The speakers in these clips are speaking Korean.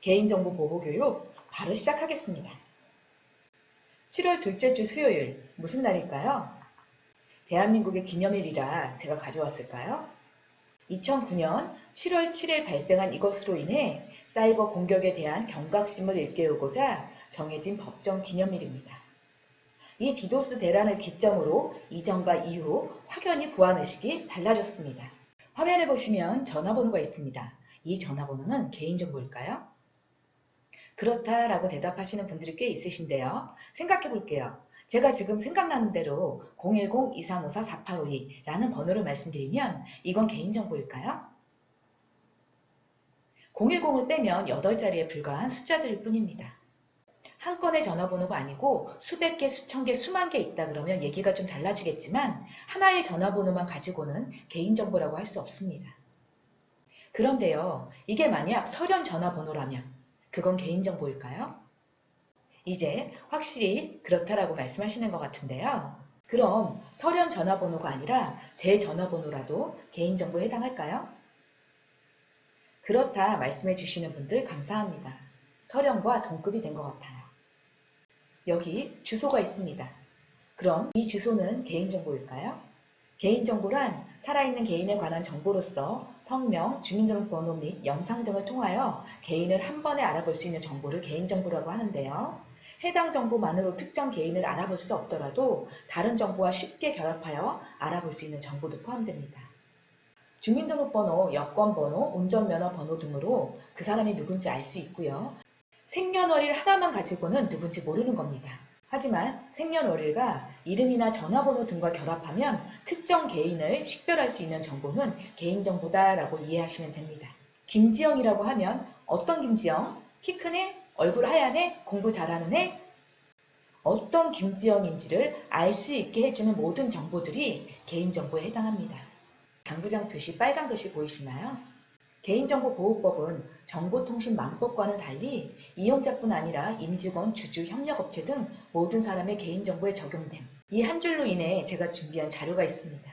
개인정보 보호 교육 바로 시작하겠습니다. 7월 둘째 주 수요일 무슨 날일까요? 대한민국의 기념일이라 제가 가져왔을까요? 2009년 7월 7일 발생한 이것으로 인해 사이버 공격에 대한 경각심을 일깨우고자 정해진 법정 기념일입니다. 이 디도스 대란을 기점으로 이전과 이후 확연히 보안의식이 달라졌습니다. 화면을 보시면 전화번호가 있습니다. 이 전화번호는 개인정보일까요? 그렇다라고 대답하시는 분들이 꽤 있으신데요. 생각해 볼게요. 제가 지금 생각나는 대로 010-2354-4852라는 번호를 말씀드리면 이건 개인정보일까요? 010을 빼면 8자리에 불과한 숫자들일 뿐입니다. 한 건의 전화번호가 아니고 수백 개, 수천 개, 수만 개 있다 그러면 얘기가 좀 달라지겠지만 하나의 전화번호만 가지고는 개인정보라고 할 수 없습니다. 그런데요, 이게 만약 서련 전화번호라면 그건 개인정보일까요? 이제 확실히 그렇다라고 말씀하시는 것 같은데요. 그럼 서련 전화번호가 아니라 제 전화번호라도 개인정보에 해당할까요? 그렇다 말씀해 주시는 분들 감사합니다. 서련과 동급이 된 것 같아요. 여기 주소가 있습니다. 그럼 이 주소는 개인정보일까요? 개인정보란 살아있는 개인에 관한 정보로서 성명, 주민등록번호 및 영상 등을 통하여 개인을 한 번에 알아볼 수 있는 정보를 개인정보라고 하는데요. 해당 정보만으로 특정 개인을 알아볼 수 없더라도 다른 정보와 쉽게 결합하여 알아볼 수 있는 정보도 포함됩니다. 주민등록번호, 여권번호, 운전면허번호 등으로 그 사람이 누군지 알 수 있고요. 생년월일 하나만 가지고는 누군지 모르는 겁니다. 하지만 생년월일과 이름이나 전화번호 등과 결합하면 특정 개인을 식별할 수 있는 정보는 개인정보다라고 이해하시면 됩니다. 김지영이라고 하면 어떤 김지영? 키 큰 애? 얼굴 하얀 애? 공부 잘하는 애? 어떤 김지영인지를 알 수 있게 해주는 모든 정보들이 개인정보에 해당합니다. 당구장 표시 빨간 글씨 보이시나요? 개인정보보호법은 정보통신망법과는 달리 이용자뿐 아니라 임직원, 주주, 협력업체 등 모든 사람의 개인정보에 적용됨. 이 한 줄로 인해 제가 준비한 자료가 있습니다.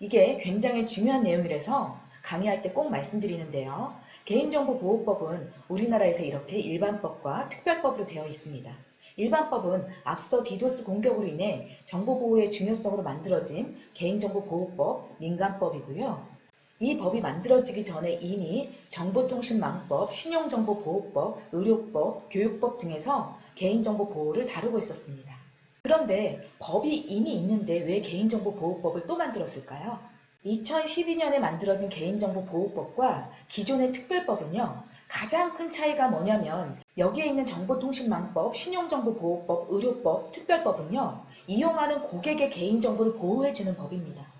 이게 굉장히 중요한 내용이라서 강의할 때 꼭 말씀드리는데요. 개인정보보호법은 우리나라에서 이렇게 일반법과 특별법으로 되어 있습니다. 일반법은 앞서 디도스 공격으로 인해 정보보호의 중요성으로 만들어진 개인정보보호법, 민간법이고요. 이 법이 만들어지기 전에 이미 정보통신망법, 신용정보보호법, 의료법, 교육법 등에서 개인정보 보호를 다루고 있었습니다. 그런데 법이 이미 있는데 왜 개인정보보호법을 또 만들었을까요? 2012년에 만들어진 개인정보보호법과 기존의 특별법은요, 가장 큰 차이가 뭐냐면 여기에 있는 정보통신망법, 신용정보보호법, 의료법, 특별법은요, 이용하는 고객의 개인정보를 보호해주는 법입니다.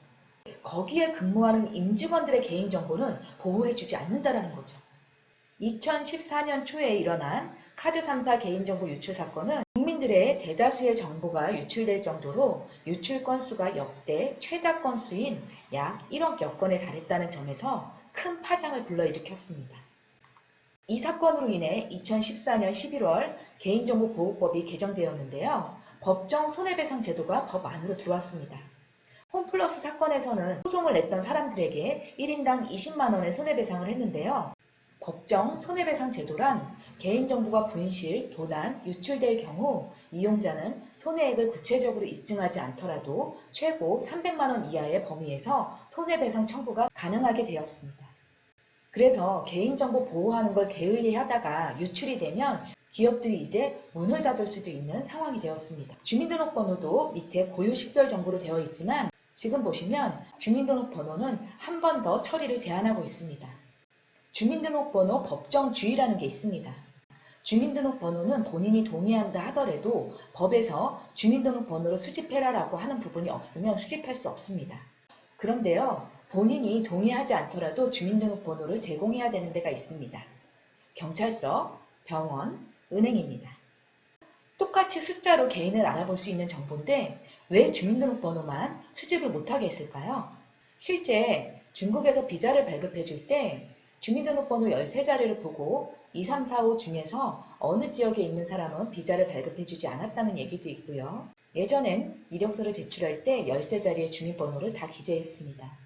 거기에 근무하는 임직원들의 개인정보는 보호해주지 않는다는 거죠. 2014년 초에 일어난 카드 3사 개인정보 유출 사건은 국민들의 대다수의 정보가 유출될 정도로 유출 건수가 역대 최다 건수인 약 1억 여 건에 달했다는 점에서 큰 파장을 불러일으켰습니다. 이 사건으로 인해 2014년 11월 개인정보보호법이 개정되었는데요. 법정 손해배상 제도가 법 안으로 들어왔습니다. 홈플러스 사건에서는 소송을 냈던 사람들에게 1인당 20만 원의 손해배상을 했는데요. 법정 손해배상 제도란 개인정보가 분실, 도난, 유출될 경우 이용자는 손해액을 구체적으로 입증하지 않더라도 최고 300만 원 이하의 범위에서 손해배상 청구가 가능하게 되었습니다. 그래서 개인정보 보호하는 걸 게을리 하다가 유출이 되면 기업들이 이제 문을 닫을 수도 있는 상황이 되었습니다. 주민등록번호도 밑에 고유 식별 정보로 되어 있지만 지금 보시면 주민등록번호는 한 번 더 처리를 제한하고 있습니다. 주민등록번호 법정주의라는 게 있습니다. 주민등록번호는 본인이 동의한다 하더라도 법에서 주민등록번호로 수집해라 라고 하는 부분이 없으면 수집할 수 없습니다. 그런데요, 본인이 동의하지 않더라도 주민등록번호를 제공해야 되는 데가 있습니다. 경찰서, 병원, 은행입니다. 똑같이 숫자로 개인을 알아볼 수 있는 정보인데 왜 주민등록번호만 수집을 못하게 했을까요? 실제 중국에서 비자를 발급해 줄 때 주민등록번호 13자리를 보고 2, 3, 4, 5 중에서 어느 지역에 있는 사람은 비자를 발급해 주지 않았다는 얘기도 있고요. 예전엔 이력서를 제출할 때 13자리의 주민번호를 다 기재했습니다.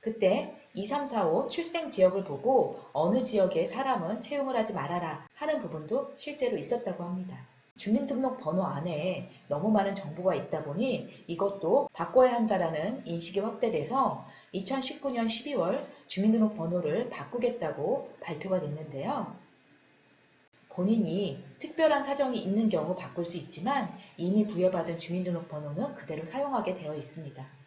그때 2345 출생 지역을 보고 어느 지역의 사람은 채용을 하지 말아라 하는 부분도 실제로 있었다고 합니다. 주민등록번호 안에 너무 많은 정보가 있다 보니 이것도 바꿔야 한다라는 인식이 확대돼서 2019년 12월 주민등록번호를 바꾸겠다고 발표가 됐는데요. 본인이 특별한 사정이 있는 경우 바꿀 수 있지만 이미 부여받은 주민등록번호는 그대로 사용하게 되어 있습니다.